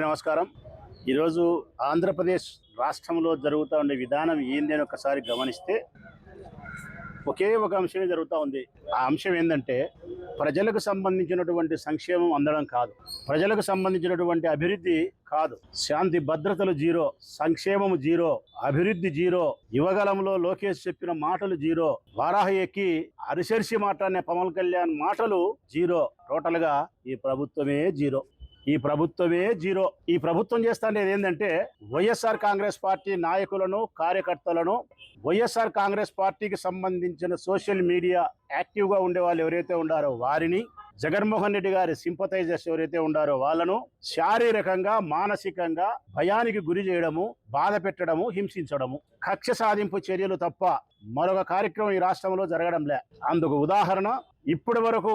అందరికీ నమస్కారం. ఈరోజు ఆంధ్రప్రదేశ్ రాష్ట్రంలో జరుగుతూ ఉండే విధానం ఏంది అని ఒకసారి గమనిస్తే ఒకే ఒక అంశమే జరుగుతూ ఉంది. ఆ అంశం ఏంటంటే ప్రజలకు సంబంధించినటువంటి సంక్షేమం అందడం కాదు. ప్రజలకు సంబంధించినటువంటి అభివృద్ధి కాదు. శాంతి భద్రతలు జీరో సంక్షేమము జీరో అభివృద్ధి జీరో యువగలంలో లోకేష్ చెప్పిన మాటలు జీరో వారాహ ఎక్కి అరిసెరిసి మాట్లాడిన పవన్ కళ్యాణ్ మాటలు జీరో టోటల్గా ఈ ప్రభుత్వమే జీరో. ఈ ప్రభుత్వమే జీరో. ఈ ప్రభుత్వం చేస్తాండేది ఏంటంటే వైఎస్ఆర్ కాంగ్రెస్ పార్టీ నాయకులను కార్యకర్తలను వైఎస్ఆర్ కాంగ్రెస్ పార్టీకి సంబంధించిన సోషల్ మీడియా యాక్టివ్గా ఉండే వాళ్ళు ఎవరైతే ఉండారో వారిని జగన్మోహన్ రెడ్డి గారి సింపతైజర్స్ ఎవరైతే ఉండారో వాళ్ళను శారీరకంగా మానసికంగా భయానికి గురి చేయడము బాధ పెట్టడము హింసించడము. కక్ష సాధింపు చర్యలు తప్ప మరొక కార్యక్రమం ఈ రాష్ట్రంలో జరగడంలే. అందుకు ఉదాహరణ ఇప్పటి వరకు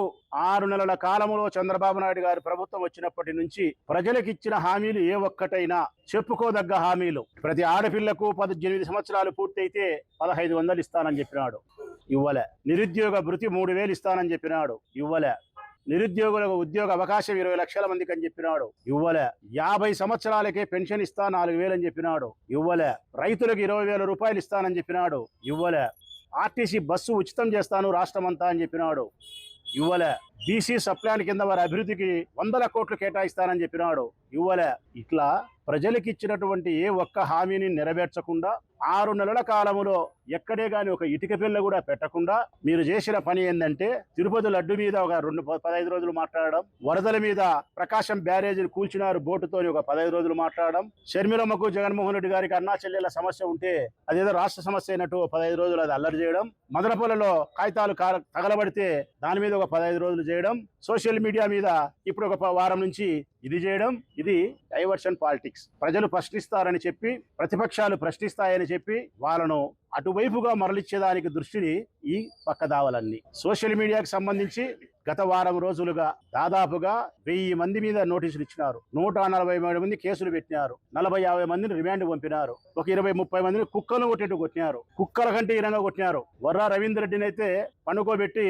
ఆరు నెలల కాలంలో చంద్రబాబు నాయుడు గారి ప్రభుత్వం వచ్చినప్పటి నుంచి ప్రజలకు ఇచ్చిన హామీలు ఏ ఒక్కటైనా చెప్పుకోదగ్గ హామీలు. ప్రతి ఆడపిల్లకు పద్దెనిమిది సంవత్సరాలు పూర్తయితే పదహైదు వందలు ఇస్తానని చెప్పినాడు. ఇవ్వలే. నిరుద్యోగ భృతి మూడు వేలు ఇస్తానని చెప్పినాడు. ఇవ్వలే. నిరుద్యోగులకు ఉద్యోగ అవకాశం ఇరవై లక్షల మందికి అని చెప్పినాడు. ఇవ్వలే. యాభై సంవత్సరాలకే పెన్షన్ ఇస్తా నాలుగు వేలు అని చెప్పినాడు. ఇవ్వలే. రైతులకు ఇరవై వేల రూపాయలు ఇస్తానని చెప్పినాడు. ఇవ్వలే. ఆర్టీసీ బస్సు ఉచితం చేస్తాను రాష్ట్రం అంతా అని చెప్పినాడు. ఇవ్వలే. బీసీ సప్లాన్ కింద వారి అభివృద్ధికి వందల కోట్లు కేటాయిస్తానని చెప్పినాడు. ఇవ్వలే. ఇట్లా ప్రజలకు ఇచ్చినటువంటి ఏ ఒక్క హామీని నెరవేర్చకుండా ఆరు నెలల కాలంలో ఎక్కడే కానీ ఒక ఇటుక పిల్ల కూడా పెట్టకుండా మీరు చేసిన పని ఏంటంటే తిరుపతి లడ్డు మీద ఒక రెండు ప- పదహైదు రోజులు మాట్లాడడం వరదల మీద ప్రకాశం బ్యారేజీని కూల్చినారు బోటుతోని ఒక పదహైదు రోజులు మాట్లాడడం షర్మిలమ్మకు జగన్మోహన్ రెడ్డి గారికి అన్నా చెల్లెల సమస్య ఉంటే అదేదో రాష్ట్ర సమస్య అయినట్టు పదహైదు రోజులు అది అల్లరి చేయడం మదనపల్లిలో కాగితాలు తగలబడితే దాని మీద ఒక పదహైదు రోజులు చేయడం సోషల్ మీడియా మీద ఇప్పుడు ఒక వారం నుంచి ఇది చేయడం ఇది డైవర్షన్ పాలిటిక్స్. ప్రజలు ప్రశ్నిస్తారని చెప్పి ప్రతిపక్షాలు ప్రశ్నిస్తాయని చెప్పి వాళ్ళను అటువైపుగా మరలిచ్చేదానికి దృష్టిని ఈ పక్కదావలన్నీ సోషల్ మీడియాకి సంబంధించి గత వారం రోజులుగా దాదాపుగా వెయ్యి మంది మీద నోటీసులు ఇచ్చినారు. నూట నలభై మూడు మంది కేసులు పెట్టినారు. నలభై యాభై మందిని రిమాండ్ పంపినారు. ఒక ఇరవై ముప్పై మందిని కుక్కలు కొట్టేట్టు కొట్టినారు. కుక్కల కంటే ఈరంగా కొట్టినారు. వర్రా రవీంద్ర రెడ్డిని అయితే పనుకోబెట్టి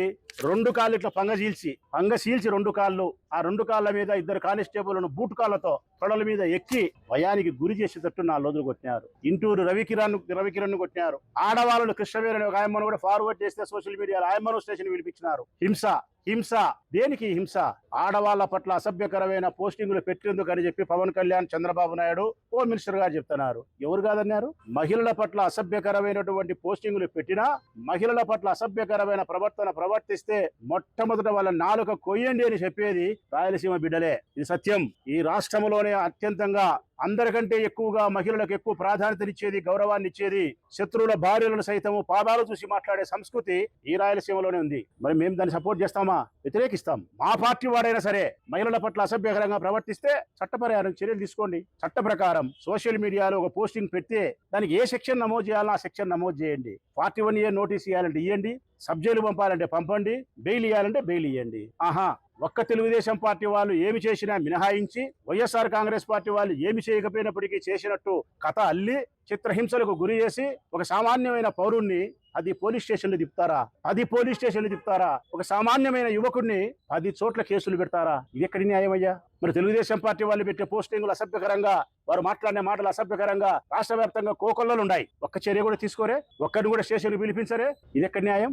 రెండు కాళ్ళు ఇట్లా పంగ చీల్చి పంగ చీల్చి రెండు కాళ్ళు ఆ రెండు కాళ్ళ మీద ఇద్దరు కానిస్టేబుల్ను బూట్ కాళ్ళతో తొడల మీద ఎక్కి భయానికి గురి చేసేటట్టు నా లోతులు కొట్టినారు. ఇంటూరు రవికిరణ్ రవికిరణ్ కొట్టినారు. ఆడవాళ్ళు కృష్ణవేర్ ఒక ఆయమ్మను కూడా ఫార్వర్డ్ చేస్తే సోషల్ మీడియాలో ఆయమ్మను స్టేషన్ పిలిపించినారు హింస హింస దేనికి హింస? ఆడవాళ్ళ పట్ల అసభ్యకరమైన పోస్టింగులు పెట్టేందుకు అని చెప్పి పవన్ కళ్యాణ్ చంద్రబాబు నాయుడు హోమ్ మినిస్టర్ గారు చెప్తున్నారు. ఎవరు కాదన్నారు? మహిళల పట్ల అసభ్యకరమైనటువంటి పోస్టింగులు పెట్టినా మహిళల పట్ల అసభ్యకరమైన ప్రవర్తన ప్రవర్తిస్తే మొట్టమొదట వాళ్ళ నాలుక కొయ్యండి అని చెప్పేది రాయలసీమ బిడ్డలే. ఇది సత్యం. ఈ రాష్ట్రంలోనే అత్యంతంగా అందరికంటే ఎక్కువగా మహిళలకు ఎక్కువ ప్రాధాన్యతనిచ్చేది గౌరవాన్ని ఇచ్చేది శత్రువుల భార్యలను సైతము పాదాలు చూసి మాట్లాడే సంస్కృతి ఈ రాయలసీమలోనే ఉంది. మరి మేము దాన్ని సపోర్ట్ చేస్తామా? వ్యతిరేకిస్తాం. మా పార్టీ వాడైనా సరే మహిళల పట్ల అసభ్యకరంగా ప్రవర్తిస్తే చట్టపరిహారం చర్యలు తీసుకోండి. చట్ట ప్రకారం సోషల్ మీడియాలో ఒక పోస్టింగ్ పెడితే దానికి ఏ సెక్షన్ నమోదు చేయాలో ఆ సెక్షన్ నమోదు చేయండి. ఫార్టీ వన్ ఇయర్ నోటీస్ ఇవ్వాలంటే ఇవ్వండి సబ్జెక్టులు పంపాలంటే పంపండి. బెయిల్ ఇవ్వాలంటే బెయిల్ ఇవ్వండి ఆహా! ఒక్క తెలుగుదేశం పార్టీ వాళ్ళు ఏమి చేసినా మినహాయించి వైఎస్ఆర్ కాంగ్రెస్ పార్టీ వాళ్ళు ఏమి చేయకపోయినప్పటికీ చేసినట్టు కథ అల్లి చిత్రహింసలకు గురి చేసి ఒక సామాన్యమైన పౌరుణ్ణి అది పోలీస్ స్టేషన్లు తిప్పుతారా? అది పోలీస్ స్టేషన్లు తిప్పుతారా? ఒక సామాన్యమైన యువకుడిని పది చోట్ల కేసులు పెడతారా? ఇది ఎక్కడి న్యాయమయ్యా? మరి తెలుగుదేశం పార్టీ వాళ్ళు పెట్టే పోస్టింగ్లు అసభ్యకరంగా వారు మాట్లాడిన మాటలు అసభ్యకరంగా రాష్ట్ర వ్యాప్తంగా కోకొల్లలు ఉన్నాయి. ఒక్క చర్య కూడా తీసుకోరే ఒక్కరిని కూడా స్టేషన్కి పిలిపించరే ఇది ఎక్కడ న్యాయం?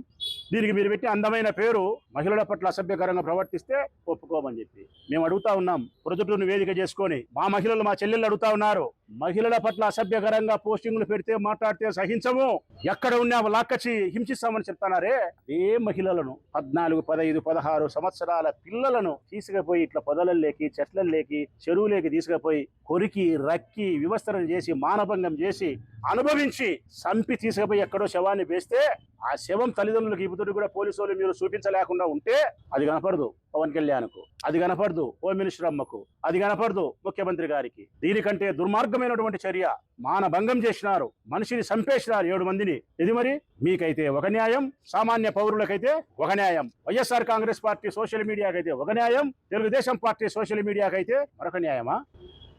దీనికి మీరు పెట్టి అందమైన పేరు మహిళల పట్ల అసభ్యకరంగా ప్రవర్తిస్తే ఒప్పుకోమని చెప్పి. మేము అడుగుతా ఉన్నాం ప్రొద్దుటూరును వేదిక చేసుకొని మా మహిళలు మా చెల్లెళ్ళు అడుగుతా ఉన్నారు మహిళల పట్ల అసభ్యకరంగా పోస్టింగ్లు పెడితే మాట్లాడితే సహించము. ఎక్కడ ఉన్నా లాక్కచ్చి హింసిస్తామని చెప్తున్నారే? ఏ మహిళలను పద్నాలుగు పదహైదు పదహారు సంవత్సరాల పిల్లలను తీసుకుపోయి ఇట్లా పొదలల్లోకి చెట్లల్లోకి చెరువులోకి తీసుకుపోయి కొరికి రక్కి వివస్త్రం చేసి మానభంగం చేసి అనుభవించి సంపి తీసుకుపోయి ఎక్కడో శవాన్ని వేస్తే ఆ శవం తల్లిదండ్రులకు ఇపుతుడు కూడా పోలీసు వాళ్ళు మీరు చూపించలేకుండా ఉంటే అది కనపడదు పవన్ కళ్యాణ్కు. అది కనపడదు హోమ్ మినిస్టర్ అమ్మకు. అది కనపడదు ముఖ్యమంత్రి గారికి. దీనికంటే దుర్మార్గమైనటువంటి చర్య మానభంగం చేసినారు మనిషిని చంపేసినారు ఏడు మందిని. ఇది మరి మీకైతే ఒక న్యాయం సామాన్య పౌరులకైతే ఒక న్యాయం. వైఎస్ఆర్ కాంగ్రెస్ పార్టీ సోషల్ మీడియాకైతే ఒక న్యాయం తెలుగుదేశం పార్టీ సోషల్ మీడియాకైతే మరొక న్యాయమా?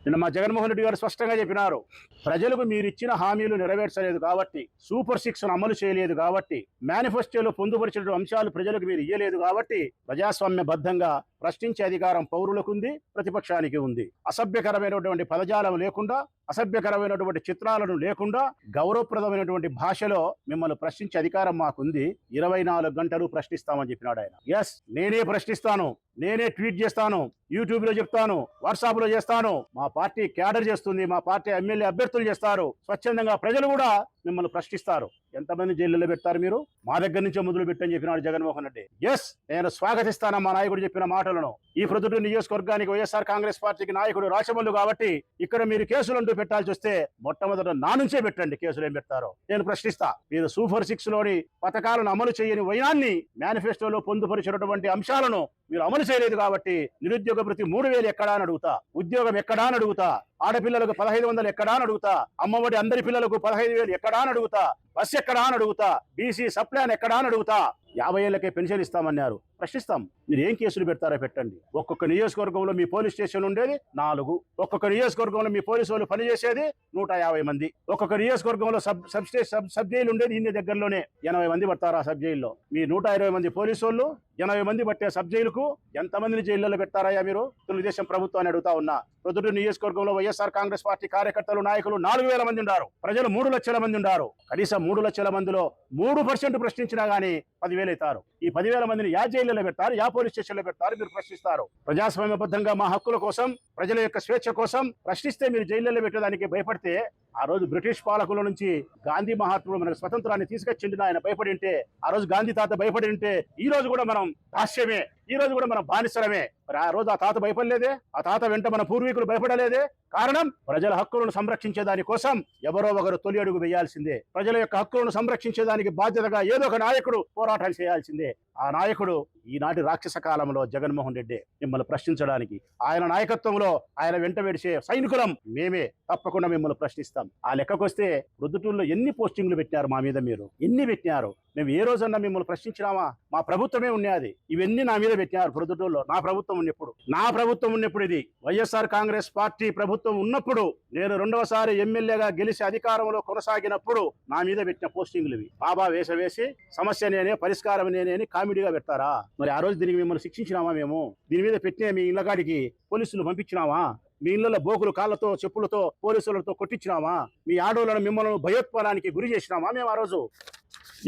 నిన్న మా జగన్మోహన్ రెడ్డి గారు స్పష్టంగా చెప్పినారు. ప్రజలకు మీరు ఇచ్చిన హామీలు నెరవేర్చలేదు కాబట్టి సూపర్ సిక్స్ అమలు చేయలేదు కాబట్టి మేనిఫెస్టోలో పొందుపరిచిన అంశాలు ప్రజలకు మీరు ఇయ్యలేదు కాబట్టి ప్రజాస్వామ్యబద్ధంగా ప్రశ్నించే అధికారం పౌరులకు ఉంది ప్రతిపక్షానికి ఉంది. అసభ్యకరమైనటువంటి పదజాలం లేకుండా అసభ్యకరమైనటువంటి చిత్రాలను లేకుండా గౌరవప్రదమైనటువంటి భాషలో మిమ్మల్ని ప్రశ్నించే అధికారం మాకుంది. ఇరవై నాలుగు గంటలు ప్రశ్నిస్తామని చెప్పినాడు ఆయన. ఎస్ నేనే ప్రశ్నిస్తాను. నేనే ట్వీట్ చేస్తాను. యూట్యూబ్లో చెప్తాను వాట్సాప్లో చేస్తాను. మా పార్టీ క్యాడర్ చేస్తుంది మా పార్టీ ఎమ్మెల్యే అభ్యర్థులు చేస్తారు. స్వచ్ఛందంగా ప్రజలు కూడా మిమ్మల్ని ప్రశ్నిస్తారు. ఎంతమంది జైల్లో పెడతారు మీరు? మా దగ్గర నుంచే మొదలు పెట్టని చెప్పినాడు జగన్మోహన్ రెడ్డి. ఎస్ నేను స్వాగతిస్తాను మా నాయకుడు చెప్పిన మాటలను. ఈ ప్రొద్దుటూరు నియోజకవర్గానికి వైఎస్ఆర్ కాంగ్రెస్ పార్టీకి నాయకుడు రాచమల్లు కాబట్టి ఇక్కడ మీరు కేసులు అంటూ పెట్టాల్సి వస్తే మొట్టమొదట నా నుంచే పెట్టండి కేసులు ఏం పెడతారో. నేను ప్రశ్నిస్తా. మీరు సూపర్ సిక్స్లోని పథకాలను అమలు చేయని వైనాన్ని మేనిఫెస్టోలో పొందుపరిచినటువంటి అంశాలను మీరు అమలు చేయలేదు కాబట్టి నిరుద్యోగ ప్రతి మూడు వేలు ఎక్కడా అని అడుగుతా. ఉద్యోగం ఎక్కడా అని అడుగుతా. ఆడపిల్లలకు పదహైదు వందలు ఎక్కడా అని అడుగుతా. అమ్మఒడి అందరి పిల్లలకు పదహైదు వేలు ఎక్కడా అని అడుగుతా. బస్ ఎక్కడా అని అడుగుతా బీసీ సప్లాన్ ఎక్కడా అని అడుగుతా యాభై ఏళ్ళకే పెన్షన్ ఇస్తామన్నారు. ప్రశ్నిస్తాం మీరు ఏం కేసులు పెడతారో పెట్టండి. ఒక్కొక్క నియోజకవర్గంలో మీ పోలీస్ స్టేషన్ ఉండేది నాలుగు. ఒక్కొక్క నియోజకవర్గంలో మీ పోలీసు వాళ్ళు పనిచేసేది నూట యాభై మంది. ఒక్కొక్క నియోజకవర్గంలో sub sub stay sub sub jail ఉండేది ఇన్ని దగ్గరలోనే. ఎనభై మంది పడతారు ఆ సబ్ జైల్లో. మీ నూట ఇరవై మంది పోలీసు వాళ్ళు ఎనభై మంది పట్టే సబ్ జైలుకు ఎంతమందిని జైల్లో పెడతారయ్యా మీరు? తెలుగుదేశం ప్రభుత్వాన్ని అడుగుతా ఉన్నా. ప్రొద్దుటూరు నియోజకవర్గంలో వైఎస్ఆర్ కాంగ్రెస్ పార్టీ కార్యకర్తలు నాయకులు నాలుగు వేల మంది ఉన్నారు. ప్రజలు మూడు లక్షల మంది ఉన్నారు. కనీసం మూడు లక్షల మందిలో మూడు పర్సెంట్ ప్రశ్నించినా గానీ పదివేలు అవుతారు ఈ పదివేల మందిని యా జైల్లో పెడతారు యా పోలీస్ స్టేషన్లో పెడతారు మీరు ప్రశ్నిస్తారు. ప్రజాస్వామ్యబద్ధంగా మా హక్కుల కోసం ప్రజల యొక్క స్వేచ్ఛ కోసం ప్రశ్నిస్తే మీరు జైల్లో పెట్టడానికి భయపడితే ఆ రోజు బ్రిటిష్ పాలకుల నుంచి గాంధీ మహాత్ముడు మనకు స్వతంత్రాన్ని తీసుకొచ్చిండు ఆయన భయపడి ఉంటే ఆ రోజు గాంధీ తాత భయపడి ఉంటే ఈ రోజు కూడా మనం దాస్యమే ఈ రోజు కూడా మనం బానిసరమే మరి ఆ రోజు ఆ తాత భయపడలేదే? ఆ తాత వెంట మన పూర్వీకులు భయపడలేదే? కారణం ప్రజల హక్కులను సంరక్షించే కోసం ఎవరో ఒకరు తొలి అడుగు వేయాల్సిందే. ప్రజల యొక్క హక్కులను సంరక్షించేదానికి బాధ్యతగా ఏదో ఒక నాయకుడు పోరాటాలు చేయాల్సిందే. ఆ నాయకుడు ఈనాటి రాక్షస కాలంలో జగన్మోహన్ రెడ్డి మిమ్మల్ని ప్రశ్నించడానికి ఆయన నాయకత్వంలో ఆయన వెంట వెడిసే సైనికులం మేమే తప్పకుండా మిమ్మల్ని ప్రశ్నిస్తాం. ఆ లెక్కకొస్తే ప్రొద్దుటూరులో ఎన్ని పోస్టింగ్లు పెట్టారు మా మీద మీరు? ఎన్ని పెట్టినారు? మేము ఏ రోజన్నా మిమ్మల్ని ప్రశ్నించినామా? మా ప్రభుత్వమే ఉన్నది ఇవన్నీ నా మీద పెట్టినారు ప్రొద్దుటూరులో. నా ప్రభుత్వం ఉన్నప్పుడు. నా ప్రభుత్వం ఉన్నప్పుడు ఇది. వైఎస్ఆర్ కాంగ్రెస్ పార్టీ ప్రభుత్వం ఉన్నప్పుడు నేను రెండవసారి ఎమ్మెల్యేగా గెలిచి అధికారంలో కొనసాగినప్పుడు నా మీద పెట్టిన పోస్టింగ్లు ఇవి. బాబా వేసవేసి సమస్య నేనే పరిష్కారం నేనే దీన్ని కామెడీగా పెడతారా? మరి ఆ రోజు దీనికి మిమ్మల్ని శిక్షించినామా మేము? దీని మీద పెట్టిన మీ ఇళ్ళగాడికి పోలీసులు పంపించినామా? మీ ఇళ్ళలో బోకులు కాళ్ళతో చెప్పులతో పోలీసులతో కొట్టించినామా? మీ ఆడోళ్ళను మిమ్మల్ని భయోత్పాదానికి గురి చేసినామా మేము ఆ రోజు?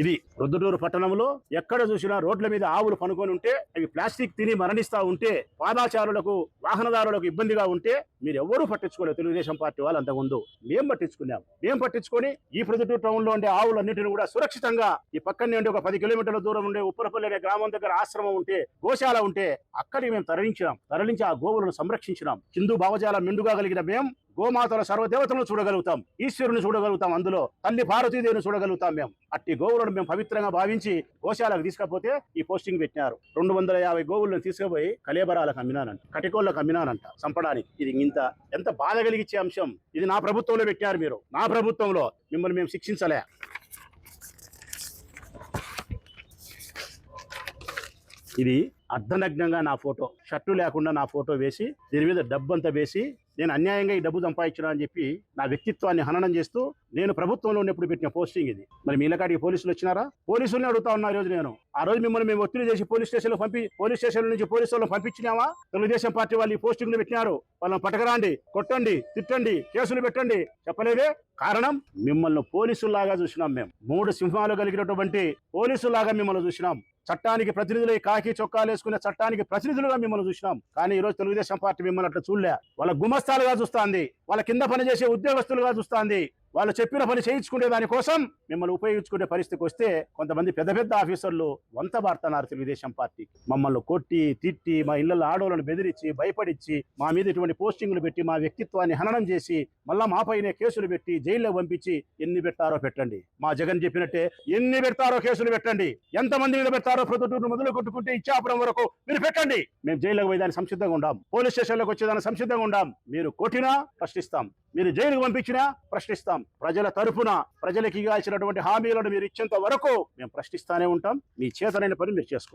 ఇది రుద్దుటూరు పట్టణంలో ఎక్కడ చూసినా రోడ్ల మీద ఆవులు పనుకొని ఉంటే అవి ప్లాస్టిక్ తిని మరణిస్తా ఉంటే పాదాచారులకు వాహనదారులకు ఇబ్బందిగా ఉంటే మీరు ఎవరూ పట్టించుకోలేదు. తెలుగుదేశం పార్టీ వాళ్ళు అంతకుముందు మేం పట్టించుకున్నాం. మేం పట్టించుకొని ఈ ప్రొద్దుటూరు టౌన్లో ఉండే ఆవులన్నింటిని కూడా సురక్షితంగా ఈ పక్కనే ఉండే ఒక పది కిలోమీటర్ల దూరం ఉండే ఉప్పరపల్లి అనే గ్రామం దగ్గర ఆశ్రమం ఉంటే గోశాల ఉంటే అక్కడికి మేము తరలించినాం. తరలించి ఆ గోవులను సంరక్షించినాం. హిందూ భావజాలం మెండుగా కలిగిన మేము గోమాతల సర్వదేవతలను చూడగలుగుతాం ఈశ్వరుని చూడగలుగుతాం అందులో తల్లి భారతీదేవిని చూడగలుగుతాం మేము. అట్టి గోవులను మేము పవిత్రంగా భావించి గోశాలకు తీసుకపోతే ఈ పోస్టింగ్ పెట్టినారు. రెండు వందల యాభై గోవులను తీసుకుపోయి కలేబరాలకు అమ్మినానంట కటికోళ్ళకు అమ్మినానంట చంపడానికి. ఇది ఇంత ఎంత బాధ కలిగించే అంశం. ఇది నా ప్రభుత్వంలో పెట్టినారు మీరు. నా ప్రభుత్వంలో. మిమ్మల్ని మేము శిక్షించలే. ఇది అర్ధనగ్నంగా నా ఫోటో. షర్టు లేకుండా నా ఫోటో వేసి దీని మీద డబ్బు అంతా వేసి నేను అన్యాయంగా ఈ డబ్బు సంపాదించడం అని చెప్పి నా వ్యక్తిత్వాన్ని హననం చేస్తూ నేను ప్రభుత్వంలో ఉన్నప్పుడు పెట్టిన పోస్టింగ్ ఇది. మరి మీ ఇళ్ళకాడికి పోలీసులు వచ్చినారా? పోలీసుల్ని అడుగుతా ఉన్నా ఈ రోజు నేను. ఆ రోజు మిమ్మల్ని మేము ఒత్తిడి చేసి పోలీస్ స్టేషన్లో పంపి పోలీస్ స్టేషన్ నుంచి పోలీసు వాళ్ళని పంపించినామా? తెలుగుదేశం పార్టీ వాళ్ళు ఈ పోస్టింగ్లు పెట్టినారు. వాళ్ళని పట్టకరాండి కొట్టండి తిట్టండి కేసులు పెట్టండి. చెప్పలేదే? కారణం మిమ్మల్ని పోలీసుల్లాగా చూసినాం మేము. మూడు సింహాలు కలిగినటువంటి పోలీసులాగా మిమ్మల్ని చూసినాం. చట్టానికి ప్రతినిధులై కాకి చొక్కాలు వేసుకునే చట్టానికి ప్రతినిధులుగా మిమ్మల్ని చూసినాం. కానీ ఈరోజు రోజు తెలుగుదేశం పార్టీ మిమ్మల్ని అట్లా చూడలే. వాళ్ళ గుమస్తాలుగా చూస్తాంది. వాళ్ళ కింద పనిచేసే ఉద్యోగస్తులుగా చూస్తాంది. వాళ్ళు చెప్పిన పని చేయించుకునే దానికోసం మిమ్మల్ని ఉపయోగించుకునే పరిస్థితికి వస్తే కొంతమంది పెద్ద పెద్ద ఆఫీసర్లు వంత బాడుతున్నారు తెలుగుదేశం పార్టీ. మమ్మల్ని కొట్టి తిట్టి మా ఇళ్ళలో ఆడవాళ్ళను బెదిరించి భయపడిచ్చి మా మీద ఇటువంటి పోస్టింగ్లు పెట్టి మా వ్యక్తిత్వాన్ని హననం చేసి మళ్ళా మా పైనే కేసులు పెట్టి జైల్లో పంపించి ఎన్ని పెట్టారో పెట్టండి. మా జగన్ చెప్పినట్టే ఎన్ని పెడతారో కేసులు పెట్టండి. ఎంతమంది మీద పెడతారో ప్రొద్దుటూరు మొదలు కొట్టుకుంటే ఇచ్చాపురం వరకు మీరు పెట్టండి. మేము జైల్లోకి పోయేదానికి సంసిద్ధంగా ఉండాం. పోలీస్ స్టేషన్లోకి వచ్చేదానికి సంసిద్ధంగా ఉండాం. మీరు కొట్టినా ప్రశ్నిస్తాం. మీరు జైలుకు పంపించినా ప్రశ్నిస్తాం. ప్రజల తరఫున ప్రజలకు ఇవ్వాల్సినటువంటి హామీలను మీరు ఇచ్చేంత వరకు మేము ప్రశ్నిస్తానే ఉంటాం. మీ చేతనైన పని మీరు చేసుకోండి.